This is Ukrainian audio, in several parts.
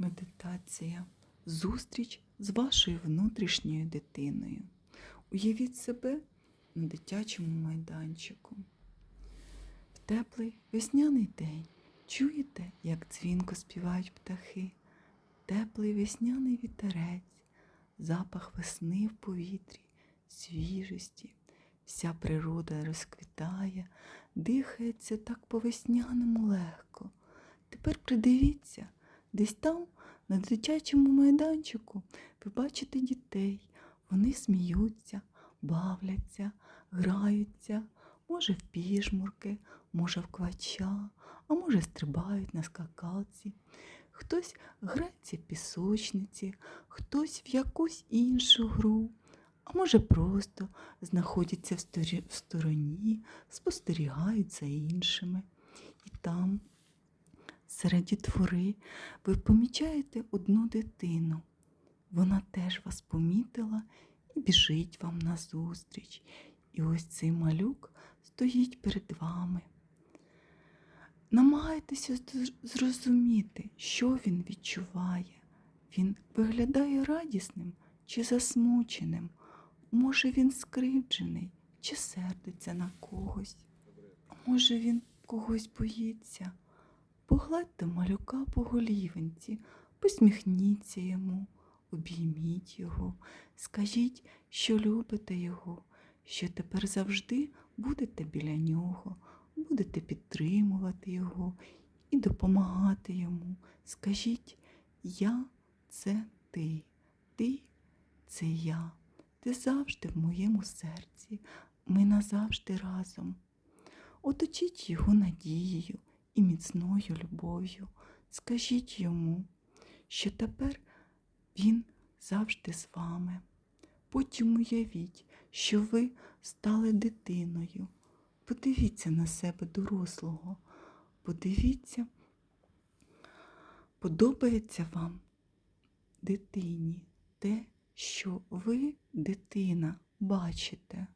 Медитація. Зустріч з вашою внутрішньою дитиною. Уявіть себе на дитячому майданчику. В теплий весняний день чуєте, як дзвінко співають птахи, теплий весняний вітерець, запах весни в повітрі, свіжості. Вся природа розквітає, дихається так по-весняному легко. Тепер придивіться, десь там, на дитячому майданчику, ви бачите дітей. Вони сміються, бавляться, граються, може в піжмурки, може в квача, а може стрибають на скакалці. Хтось грається в пісочниці, хтось в якусь іншу гру, а може просто знаходяться в в стороні, спостерігають за іншими. І там, серед дітвори, ви помічаєте одну дитину. Вона теж вас помітила і біжить вам назустріч. І ось цей малюк стоїть перед вами. Намагайтеся зрозуміти, що він відчуває. Він виглядає радісним чи засмученим. Може, він скривджений чи сердиться на когось. Може, він когось боїться. Погладьте малюка по голівенці, посміхніться йому, обійміть його, скажіть, що любите його, що тепер завжди будете біля нього, будете підтримувати його і допомагати йому. Скажіть, я це ти, ти це я, ти завжди в моєму серці, ми назавжди разом. Оточіть його надією і міцною любов'ю. Скажіть йому, що тепер він завжди з вами. Потім уявіть, що ви стали дитиною. Подивіться на себе дорослого. Подивіться, подобається вам дитині те, що ви, дитина, бачите.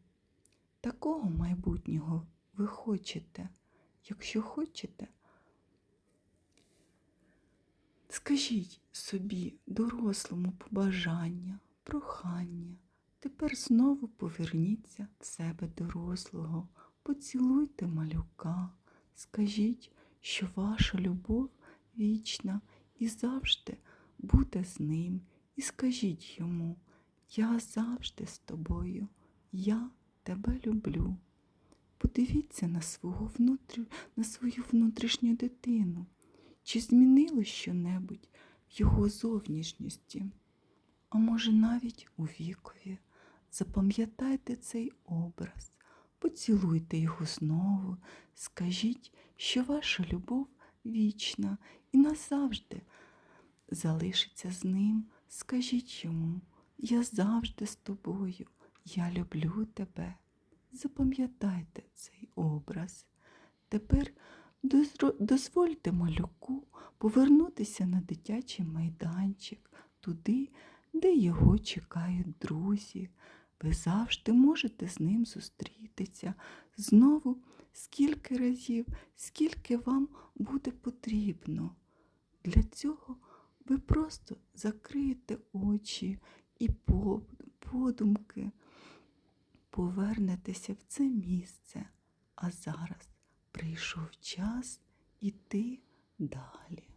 Такого майбутнього ви хочете. Якщо хочете, скажіть собі дорослому побажання, прохання. Тепер знову поверніться в себе дорослого, поцілуйте малюка, скажіть, що ваша любов вічна і завжди буде з ним. І скажіть йому, я завжди з тобою, я тебе люблю. Подивіться на, свого внутрі... на свою внутрішню дитину. Чи змінилось щонебудь в його зовнішністі? А може, навіть у вікові. Запам'ятайте цей образ, поцілуйте його знову, скажіть, що ваша любов вічна і назавжди залишиться з ним. Скажіть йому, я завжди з тобою, я люблю тебе. Запам'ятайте цей образ. Тепер дозвольте малюку повернутися на дитячий майданчик, туди, де його чекають друзі. Ви завжди можете з ним зустрітися знову скільки разів, скільки вам буде потрібно. Для цього ви просто закриєте очі і подумки повернетеся в це місце. А зараз прийшов час іти далі.